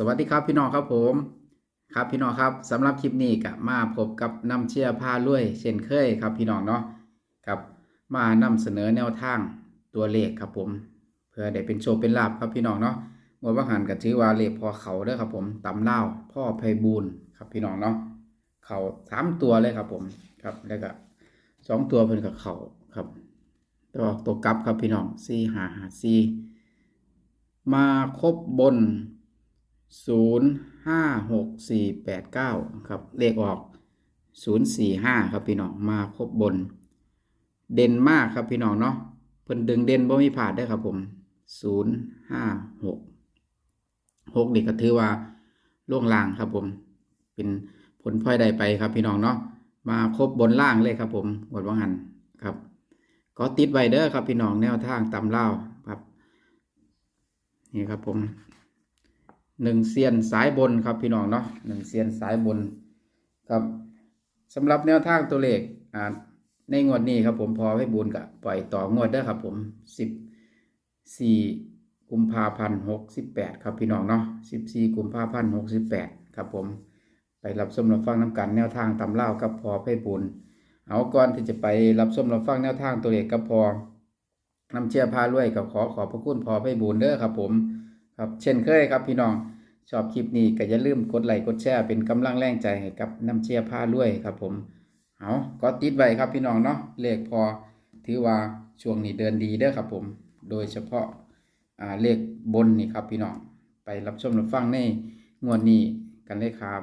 สวัสดีครับพี่น้องครับผมครับพี่น้องครับสำหรับคลิปนี้ก็มาพบกับน้ำเชี่ยผ้าลุยเช่นเคยครับพี่น้องเนาะครับมานำเสนอแนวทางตัวเลขครับผม เพื่อได้เป็นโชว์เป็นลาบครับพี่น้องเนาะงวดว่าหันกับชื่อว่าเลขพอเขาเด้อครับผมตำเล่าพ่อไพบูลครับพี่น้องเนาะเขาสามตัวเลยครับผมครับแล้วก็สองตัวเพิ่นกับเขาครับตัวตัวกลับครับพี่น้องสี่หาหาสี่มาครบบน ศูนย์ห้าหกสี่แปดเก้าครับเลขออกศูนย์สี่ห้าครับพี่น้องมาครบบน เด่นมากครับพี่น้องเนาะเพิ่นดึงเด่นบ่มีผ่าดได้ครับผมศูนย์ห้าหกหกนี่ก็ถือว่าล่วงล่างครับผม เป็นผลพลอยได้ไปครับพี่น้องเนาะมาครบบนล่างเลยครับผมหมดว่างหันครับก็ติดไว้เด้อครับพี่น้องแนวทางตำเล่าครับ นี่ครับผม หนึ่งเซียนสายบนครับพี่น้องเนาะหนึ่งเซียนสายบนครับสำหรับแนวทางตัวเลขอ่าในงวดนี้ครับผมพอให้บุญกับปล่อยต่องวดได้อครับผมสิบสี่กุมภาพันธ์หกสิบแปดครับพี่น้องเนาะสิบสี่กุมภาพันธ์หกสิบแปดครับผมไปรับชมรับฟังน้ำกันแนวทางตำเล่ากับพอให้บุญเอาก่อนที่จะไปรับชมรับฟังแนวทางตัวเลขกับพอนำเชียร์พารวยกับขอขอบพระคุณพอให้บุญเด้อครับผม ครับเช่นเคยครับพี่น้องชอบคลิปนี้ก็อย่าลืมกดไลค์กดแชร์เป็นกำลังแรงใจให้กับน้ำเชียร์ผ้าลุยครับผมเอาก็ติดไว้ครับพี่น้องเนาะเลขพอถือว่าช่วงนี้เดินดีเด้อครับผม โดยเฉพาะเลขบนนี่ครับพี่น้องไปรับชมรับฟังในงวดนี้กันเลยครับ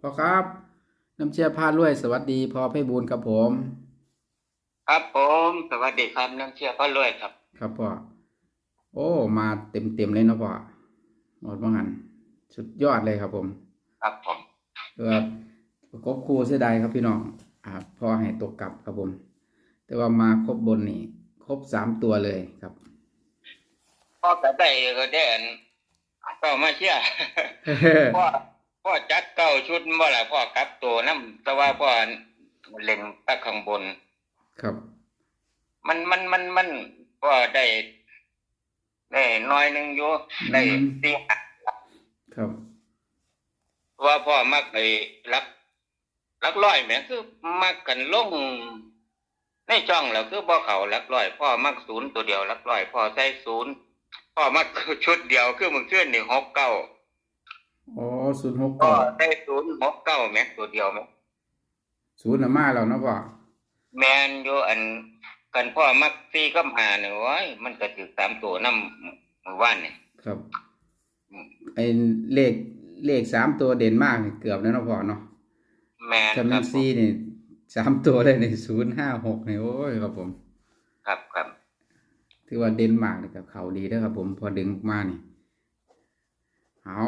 พอครับ น้ำเชียร์พาลุยสวัสดีพอไพบูลย์ครับผม ครับผมสวัสดีครับน้ำเชื่อพ่อรวยครับ ครับพ่อโอ้ มาเต็มเต็มๆเลยเนาะพ่อหมดว่างั้นสุดยอดเลยครับผมครับผม เออประกบคู่เสียดายครับพี่น้องอ่าพอให้ตกกลับครับผม แต่ว่ามาครบบนนี่ครบสามตัวเลยครับ พ่อกระได้ก็ได้อันก็มาเชื่อ พ่อ พ่อจัดเก้าชุดเมื่อไหร่พ่อกลับตัวน้ำแต่ว่าพ่อเล่นตะข้างบน ครับ มันมันมันมันพ่อได้ได้น้อยหนึ่งอยู่ได้สี่ห้าครับว่าพ่อมักไอ้รักรักร้อยแหมคือมักกันลงในช่องแล้วคือบ่เขารักร้อย พ่อมักศูนย์ตัวเดียวรักร้อย พ่อใส่ศูนย์พ่อมักชุดเดียวคือมึงขึ้นนี่หกเก้า อ๋อศูนย์หกก็เก้าได้ศูนย์หกเก้าแม็กตัวเดียวแม็กศูนย์น่ะมาแล้วเนาะพ่อแมนอยู่อันกันพ่อมักซีก็หาเนี่ยโอ้ยมันก็ถือตามตัวน้ำมือว่านเนี่ย ครับไอเลขเลขสามตัวเด่นมากนี่เกือบแล้วเนาะพ่อเนาะแมนจำคนรัวนบซีนี่สามตัวเลยในศูนย์ห้าหกนี่โอ้ยครับผม ครับครับถือว่าเดนมาร์กนี่กับเขาดีเด้อครับผมพอดึงมานี่เอา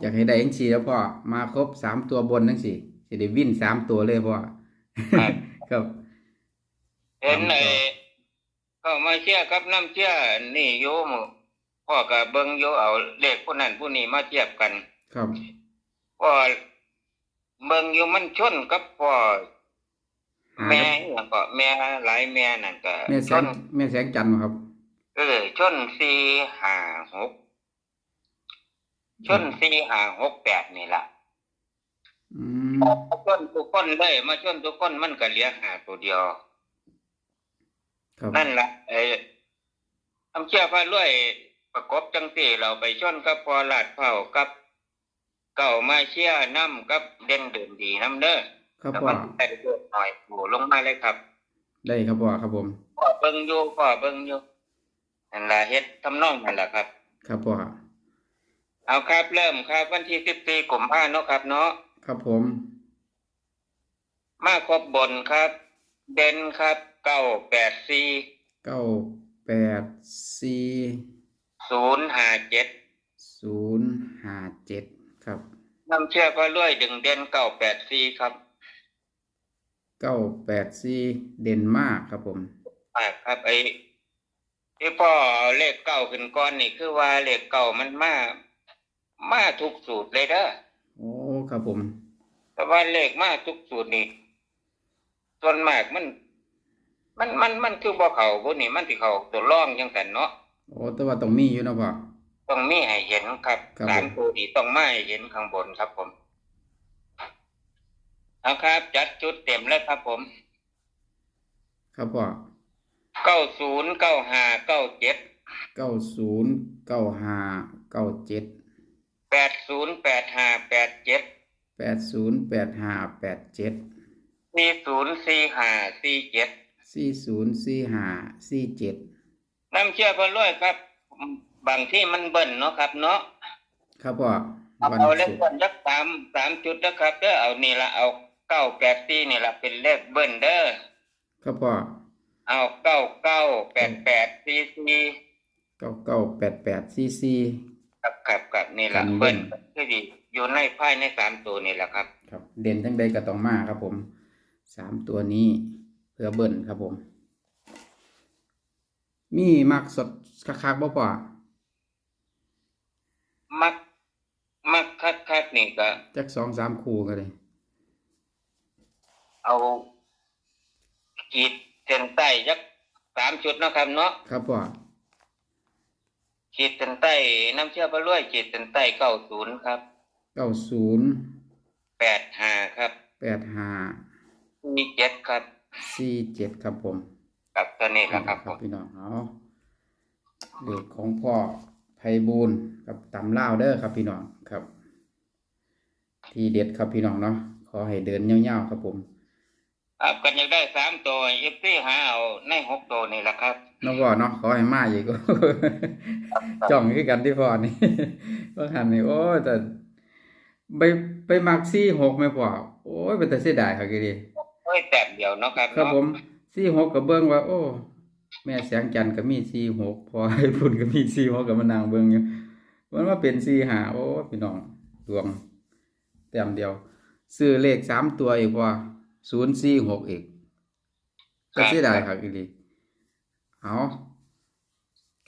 อยากให้ได้ยังสี่แล้วพ่อมาครบสามตัวบนทั้งสี่จะได้วินสามตัวเลยพ่อครับครับเห็นไอ้ก็มาเชื่อกับน้ำเชื่อนี่โยมพ่อกับเบิ้งโยเอาเลขผู้นั้นผู้นี้มาเทียบกัน ครับพ่อเบิ้งอยู่มันชนกับพ่อหาแม่อหย่างก็แม่หลายแม่นั่นก็แม่แสชงนแม่แสงจันทร์บ่ครับเออชนสี่ห้าหก ชนสี่ห้าหกแปดนี่ล่ะอืมมาชนทุกคนเลยมาชนทุกคนมันก็เหลือหาตัวเดียว ครับนั่นละไอ้ทำเชื่อพระรวยประกบจังตีเราไปชนกับพอลาดเผากับ เก่ามาเชี่ยน้ำกับเด่นเดินดีน้ำเด้อครับแล้วพ่อมันได้เลือดหน่อยโหลงมาเลยครับได้ครับพ่อครับผมพ่อเบิ่งอยู่พ่อเบิ่งอยู่นั่นละเฮ็ดทำนองนั่นแหละครับ ครับพ่อ เอาครับเริ่มครับ วันที่สิบสี่กุมภาเนาะครับ เนาะครับผม มาครบบนครับ เด่นครับเก้าแปดสี่เก้าแปดสี่ศูนย์ห้าเจ็ดศูนย์ห้าเจ็ดครับน้ำเชื่อพระรวยดึงเด่นเก้าแปดสี่ครับเก้าแปดสี่เด่นมากครับผมอ่าครับไอ้ที่พ่อเอาเลขเก้าขึ้นก้อนนี่คือว่าเลขเก้ามันมา มาทุกสูตรเลยเด้อโอ้ครับผมแต่ว่าเลขมาทุกสูตรนี่ส่วนมากมัน มันมันมันคือบ่เขาพวกนี้มันสิเขาตัวร่องจังซั่นเนาะโอ้แต่ว่าต้องมีอยู่เนาะพ่อต้องมีให้เห็นครับครับสามผมตัวนี้ต้องมาให้เห็นข้างบนครับผมเอาครับ จัดจุดเต็มแล้วครับผม ครับพ่อเก้าศูนย์เก้าห้าเก้าเจ็ดเก้าศูนย์เก้าห้าเก้าเจ็ด แปดศูนย์แปดห้าแปดเจ็ดแปดศูนย์แปดห้าแปดเจ็ดสี่ศูนย์สี่ห้าสี่เจ็ดสี่ศูนย์สี่ห้าสี่เจ็ดน้ำเชื่อพอร้อยครับ บางที่มันเบิ่นเนาะครับเนาะครับพ่อเอาวันเอาเลขศุกเบิ้ร์ลสักสามสามจุดนะครับเด้อเอานี่ละเอาเก้าแปดสี่นี่ละเป็นเลขเบิ้ลเด้อครับพ่อเอาเก้าเก้าแปดแปดสี่สี่เก้าเก้าแปดแปดสี่ สี่กับกับกับนี่กัละนเบิ้เบิ้ลลคือดีอยู่ในภายในสามตัวนี่แหละครับ ครับเด่นทั้งใดก็ต้องมาครับ ผมสามตัวนี้เพื่อเบิ้ลครับผม มีมักสดคักๆบ่พ่อมักมักคัดคัดนี่ก็จักสองสามคู่กันเลย เอาขีดเส้นใต้ยักสามจุดเนาะครับเนาะครับพ่อ ขีดเส้นใต้น้ำเชื่อพระรวยขีดเส้นใต้เก้าศูนย์ครับเก้าศูนย์แปดห้าครับแปดห้ามีเจ็ดครับสี่เจ็ดครับผมกับตัวนี้แหละครับผมพี่น้องเอาเด็กของพ่อไพบูลย์กับตำล่าวเด้อครับพี่น้องครับ ทีเด็ดครับพี่น้องเนาะขอให้เดินเงาวๆครับผม ครับกันอยากได้สามตัวเอฟซีหาเอาในหกตัวนี่แหละครับน้องพ่อเนาะขอให้มาอีกจ้องคือกันที่พ่อนี่ว่าหันนี่โอ้ยแต่ไปไปมักซี่หกไหมพ่อโอ้ยเป็นแต่เสียดายครับกีดีเฮ้ยแต้มเดียวเนาะครับครับเนาะผมซี่หกกับเบิ้งว่า โอ้ แม่แสงจันทร์ก็มีซี่หกพอให้พุ่นก็มีซี่หกกับมานางเบิ้งอยู่มันว่าเป็นซี่หาโอ้พี่น้องดวงแต้มเดียว ซื้อเลขสามตัวอีกว่า ศูนย์สี่หกอีกก็เสียดายครับอีหลีเอา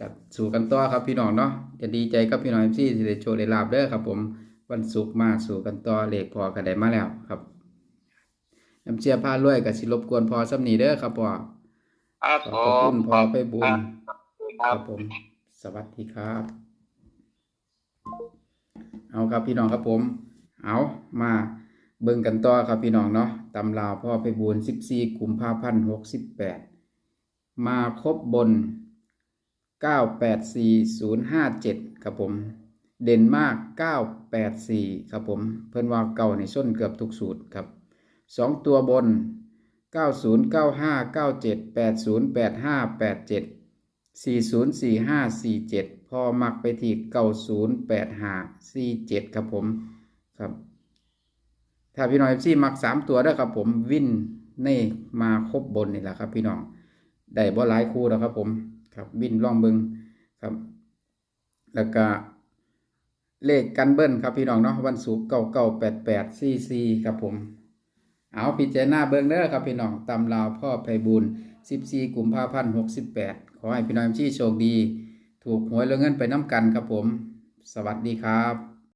กัดสู่กันต่อครับพี่น้องเนาะจะดีใจกับพี่น้องที่สิได้โชว์ได้ลาบเด้อครับ ผมวันศุกร์มาสู่กันต่อเลขพอก็ได้มาแล้วครับน้ำเชียผ้ารวยกับสิรบกวนพอสำนีเด้อครับพ่อครับขผอบคุมณพอไปบุญครัครับบผม สวัสดีครับ เอาครับพี่น้องครับผม เอามา เบิ่งกันต่อครับพี่น้องเนาะตำราพ่อไปบูน14กุมภาพันธ์68มาครบบน984057ครับผม เด่นมาก984ครับผม เพิ่นว่าเก่าในส้นเกือบทุกสูตรครับสองตัวบน90 95 97 80 85 87 40 45 47พอมักไปที่90 85 47ครับผมครับ ถ้าพี่น้องเอฟซีมัก3ตัวได้ครับผมวินในมาครบบนนี่แหละครับ พี่น้องได้บ่หลายคู่แล้วครับผมครับวินล่องเบิงครับ แล้วก็เลขกันเบิ้ลครับพี่น้องเนาะวันศุกร์9988 44ครับผม เอาพิจารณาเบิ่งเด้อครับพี่น้องตำลาวพ่อไพบูลย์14กุมภาพันธ์68ขอให้พี่น้องที่โชคดี ถูกหวยแล้วเงินไปน้ำกันครับผม สวัสดีครับ